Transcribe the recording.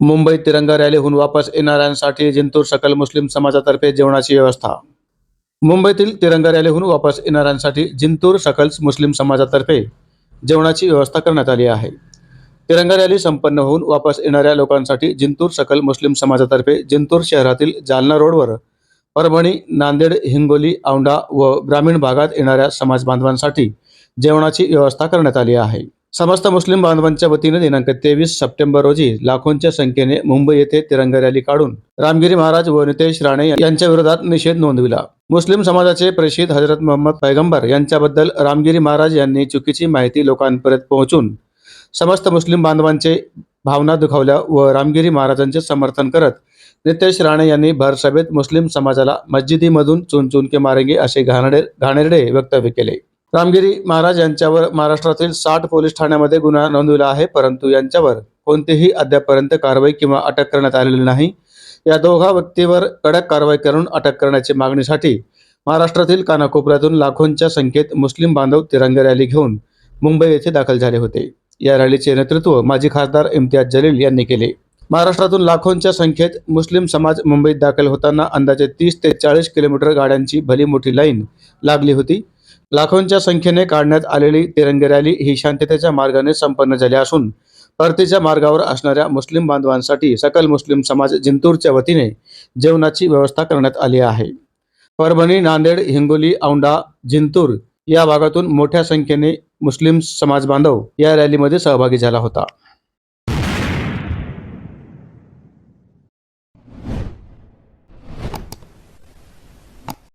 मुंबईत तिरंगा रॅलीहून वापस येणाऱ्यांसाठी जिंतूर सकल मुस्लिम समाजातर्फे जेवणाची व्यवस्था. मुंबईतील तिरंगा रॅलीहून वापस येणाऱ्यांसाठी जिंतूर सकल मुस्लिम समाजातर्फे जेवणाची व्यवस्था करण्यात आली आहे. तिरंगा रॅली संपन्न होऊन वापस येणाऱ्या लोकांसाठी जिंतूर सकल मुस्लिम समाजातर्फे जिंतूर शहरातील जालना रोडवर परभणी नांदेड हिंगोली औंढा व ग्रामीण भागात येणाऱ्या समाज बांधवांसाठी जेवणाची व्यवस्था करण्यात आली आहे. समस्त मुस्लिम बांधवांच्या वतीने दिनांक तेवीस सप्टेंबर रोजी लाखोंच्या संख्येने मुंबई येथे तिरंगा रॅली काढून रामगिरी महाराज व नितेश राणे यांच्या विरोधात निषेध नोंदविला. मुस्लिम समाजाचे प्रेषित हजरत मोहम्मद पैगंबर यांच्याबद्दल रामगिरी महाराज यांनी चुकीची माहिती लोकांपर्यंत पोहोचून समस्त मुस्लिम बांधवांचे भावना दुखावल्या व रामगिरी महाराजांचे समर्थन करत नितेश राणे यांनी भरसभेत मुस्लिम समाजाला मस्जिदीमधून चुनचुनके के मारेंगे असे घाणेरडे घाणेरडे वक्तव्य केले. रामगिरी महाराज यांच्यावर महाराष्ट्रातील साठ पोलीस ठाण्यामध्ये गुन्हा नोंदविला आहे परंतु यांच्यावर कोणतीही अद्यापपर्यंत कारवाई किंवा अटक करण्यात आलेली नाही. या दोघा व्यक्तीवर कडक कारवाई करून अटक करण्याची मागणीसाठी महाराष्ट्रातील कानाकोपऱ्यातून लाखोंच्या संख्येत मुस्लिम बांधव तिरंगा रॅली घेऊन मुंबई येथे दाखल झाले होते. या रॅलीचे नेतृत्व माजी खासदार इम्तियाज जलील यांनी केले. महाराष्ट्रातून लाखोंच्या संख्येत मुस्लिम समाज मुंबईत दाखल होताना अंदाजे तीस ते चाळीस किलोमीटर गाड्यांची भली मोठी लाईन लागली होती. लाखोंच्या संख्येने काढण्यात आलेली तिरंगी रॅली ही शांततेच्या मार्गाने संपन्न झाली असून परतीच्या मार्गावर असणाऱ्या मुस्लिम बांधवांसाठी सकल मुस्लिम समाज जिंतूरच्या वतीने जेवणाची व्यवस्था करण्यात आली आहे. परभणी नांदेड हिंगोली औंढा जिंतूर या भागातून मोठ्या संख्येने मुस्लिम समाज बांधव या रॅलीमध्ये सहभागी झाला होता.